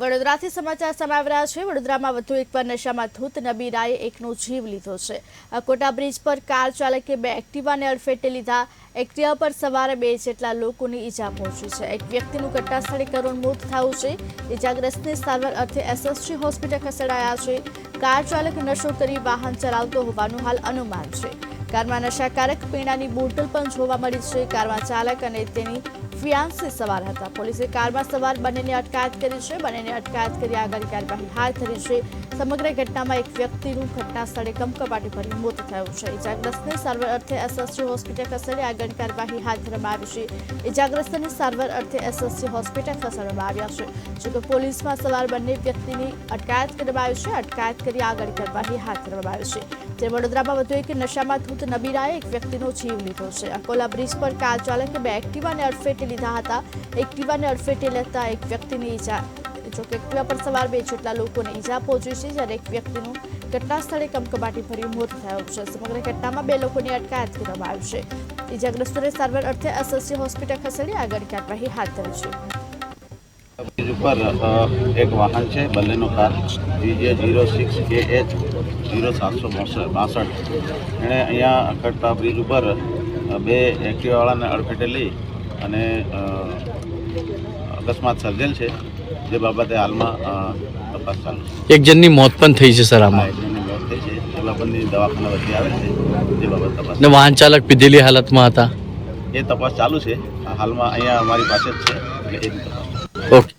વડોદરાથી સમાચાર સમાવી રહ્યા છે. વડોદરામાં વધુ એકવાર નશામાં ધૂત નબીરાએ એકનો જીવ લીધો છે. અકોટા બ્રિજ પર કાર ચાલકે બે એક્ટિવાને અડફેટે લીધા. એક્ટિવા પર સવારે બે જેટલા લોકોની ઈજા પહોંચી છે. એક વ્યક્તિનું ઘટના સ્થળે કરુણ મોત થયું છે. ઈજાગ્રસ્તને સારવાર અર્થે એસએસજી હોસ્પિટલ ખસેડાયા છે. કાર ચાલક નશો કરી વાહન ચલાવતો હોવાનું હાલ અનુમાન છે. કારમાં નશાકારક પીણાની બોટલ પણ જોવા મળી છે. કારમાં ચાલક અને તેની ફિયાન્સી સવાર હતા. પોલીસે કારમાં સવાર બંનેની અટકાયત કરી છે. બંનેની અટકાયત કરી આગળ કાર્યવાહી હાથ ધરી છે. સમગ્ર ઘટનામાં એક વ્યક્તિનું ઘટના સ્થળે કમકપાટી ભર્યું મોત થયું છે. ઇજાગ્રસ્તને સારવાર અર્થે એસએસસી હોસ્પિટલ ખસેડી આગળ કાર્યવાહી હાથ ધરવામાં આવી છે. ઇજાગ્રસ્તને સારવાર અર્થે એસએસસી હોસ્પિટલ ખસેડવામાં આવ્યા છે. જોકે પોલીસમાં સવાર બંને વ્યક્તિની અટકાયત કરવામાં આવી છે. અટકાયત કરી આગળ કાર્યવાહી હાથ ધરવામાં આવી છે. જે વડોદરામાં વધુ એક નશામાં ધૂત નબીરાએ એક વ્યક્તિનો જીવ લીધો છે. અકોલા બ્રિજ પર કાર ચાલકે બે એક્ટિવાને અડફેટે લીધા હતા. એક્ટિવાને અડફેટે લેતા એક વ્યક્તિની ઈજા જોકે એક્ટિવા પર સવાર બે જેટલા લોકોને ઈજા પહોંચી છે, જ્યારે એક વ્યક્તિનું ઘટના સ્થળે કમકબાટી ભર્યું મોત થયું છે. સમગ્ર ઘટનામાં બે લોકોની અટકાયત કરવામાં આવી છે. ઈજાગ્રસ્તોને સારવાર અર્થે એસએસસી હોસ્પિટલ ખસેડી આગળ કાર્યવાહી હાથ ધરી છે. બ્રિજ ઉપર એક વાહન છે Baleno car GJ zero six K H zero સાતસો બાસઠ. એણે અહીંયા અખડતા બ્રિજ ઉપર બે એક્ટિવાવાળાને અડફેટે લઈ અને અકસ્માત સર્જેલ છે જે બાબતે હાલમાં તપાસ ચાલુ છે. એક જણની મોત પણ થઈ છે સર આમાં? મોત થઈ છે. એ બાબતની દવાખાના વચ્ચે આવે છે જે બાબત તપાસ ને વાહન ચાલક પીધેલી હાલતમાં હતા? એ તપાસ ચાલુ છે. હાલમાં અહીંયા અમારી પાસે જ છે એટલે એની તપાસ. Okay.